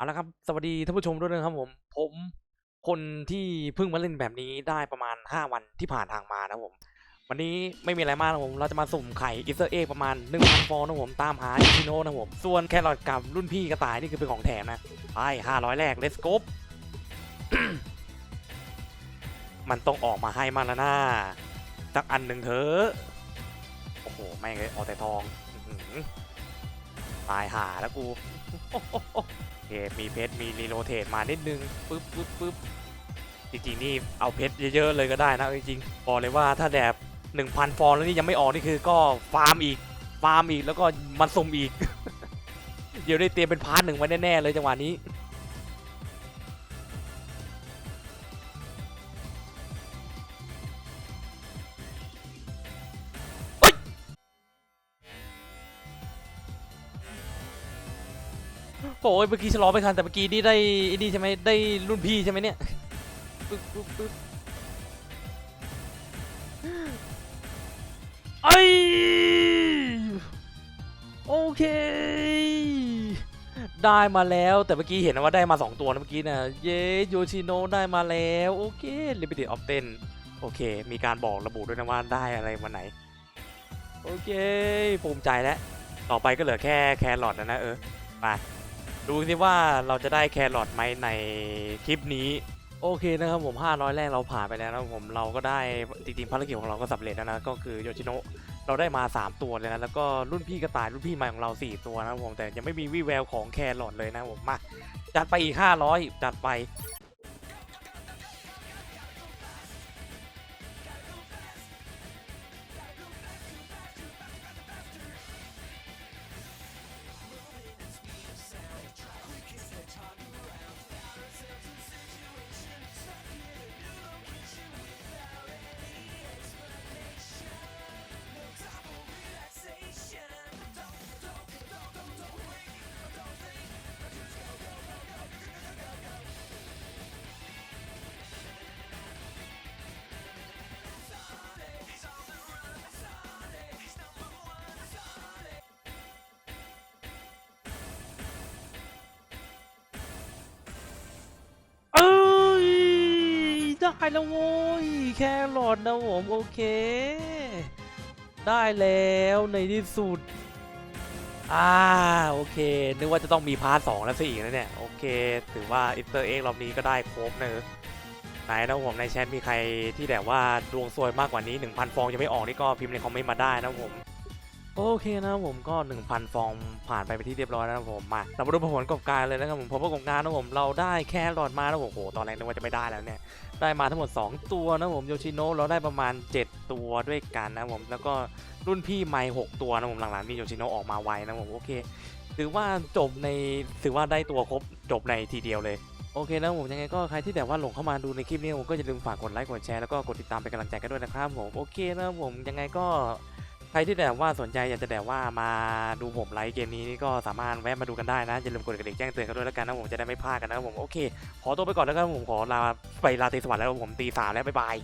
เอาละครับ สวัสดีท่านผู้ชมด้วยนะครับผม ผมคนที่เพิ่งมาเล่นแบบนี้ได้ประมาณ 5 วันที่ผ่านทางมานะผม วันนี้ไม่มีอะไรมากนะผม เราจะมาสุ่มไข่อิสเตอร์เอ็กประมาณ1,000ฟองนะผมตามหาอิชิโนะนะผม ส่วนแครอทกับรุ่นพี่กระต่ายนี่คือเป็นของแถมนะ ไป 500 แรก let's go มันต้องออกมาให้มันแล้วนะสักอันหนึ่งเถอะ โอ้โห แม่งเลยออกแต่ทองอื ตายหาแล้วกูโอเคมีเพชรมีรีโรเทตมานิดนึงปึ๊บปึ๊บปึ๊บจริงๆนี่เอาเพชรเยอะๆเลยก็ได้นะจริงๆบอกเลยว่าถ้าแดบ1,000 ฟองแล้วนี่ยังไม่ออกนี่คือก็ฟาร์มอีกฟาร์มอีกแล้วก็มันสุ่มอีก เดี๋ยวได้เตรียมเป็นพาร์ทหนึ่งไว้แน่ๆเลยจังหวะนี้ โอ้ยเมื่อกี้ชะลอไม่ทันแต่เมื่อกี้นี่ได้ไอ้นี่ใช่ไหมได้รุ่นพี่ใช่ไหมเนี่ยปึ๊บปึ๊บปึ๊บไอโอเค ได้มาแล้วแต่เมื่อกี้เห็นว่าได้มา 2 ตัวนะเมื่อกี้นะเย้โยชิโนะได้มาแล้ว โอเค Limited of 10 โอเค มีการบอกระบุด้วยนะว่าได้อะไรวันไหน โอเค ภูมิใจแล้ว ต่อไปก็เหลือแค่แครอทนะนะเออไป ดูสิว่าเราจะได้แครอทไหมในคลิปนี้ โอเคนะครับผม 500 แรกเราผ่านไปแล้วนะผมเราก็ได้จริงๆภารกิจของเราก็สำเร็จแล้วนะก็คือโยชิโนะเราได้มา 3 ตัวเลยนะแล้วก็รุ่นพี่กระต่ายรุ่นพี่ใหม่ของเรา 4 ตัวนะผมแต่ยังไม่มีวี่แววของแครอทเลยนะผมมาจัดไปอีก 500 จัดไป ได้แล้วโว้ยแครอทนะผมโอเค ได้แล้วในที่สุดอ่าโอเค นึกว่าจะต้องมีพาร์ทสองแล้วสิอีกนะเนี่ย โอเค ถือว่าอินเตอร์เอ็กรอบนี้ก็ได้ครบเนอะไหนนะผมในแชทมีใครที่แบบว่าดวงซวยมากกว่านี้ 1,000 ฟองยังไม่ออกนี่ก็พิมพ์ในคอมเมนต์มาได้นะผม โอเคนะครับผมก็ 1,000 ฟองผ่านไปเป็นที่เรียบร้อยแล้วนะผมมาเรามาดูผลประกอบการเลยนะครับผมผลประกอบการนะผมเราได้แค่หลอดมาแล้วผมโอ้โหตอนแรกนึกว่าจะไม่ได้แล้วเนี่ยได้มาทั้งหมด 2 ตัวนะผมโยชิโนะเราได้ประมาณ 7 ตัวด้วยกันนะผมแล้วก็รุ่นพี่ไม่6ตัวนะผมหลังๆนี่โยชิโนะออกมาไวนะผมโอเคถือว่าจบในถือว่าได้ตัวครบจบในทีเดียวเลยโอเคนะผมยังไงก็ใครที่แบบว่าหลงเข้ามาดูในคลิปนี้ผมก็อย่าลืมฝากกดไลค์กดแชร์แล้วก็กดติดตามเป็นกำลังใจกันด้วยนะครับผมโอเคนะผมยังไงก็ ใครที่แบบว่าสนใจอยากจะแบบว่ามาดูผมไลฟ์เกมนี้นี่ก็สามารถแวะมาดูกันได้นะ อย่าลืมกดกระดิ่งแจ้งเตือนกันด้วยแล้วกันนะผมจะได้ไม่พลาดกันนะครับผมโอเค ขอตัวไปก่อนแล้วกันผมขอลาไปลาตีสวัสดิ์แล้วผมตีสามแล้วบ๊ายบาย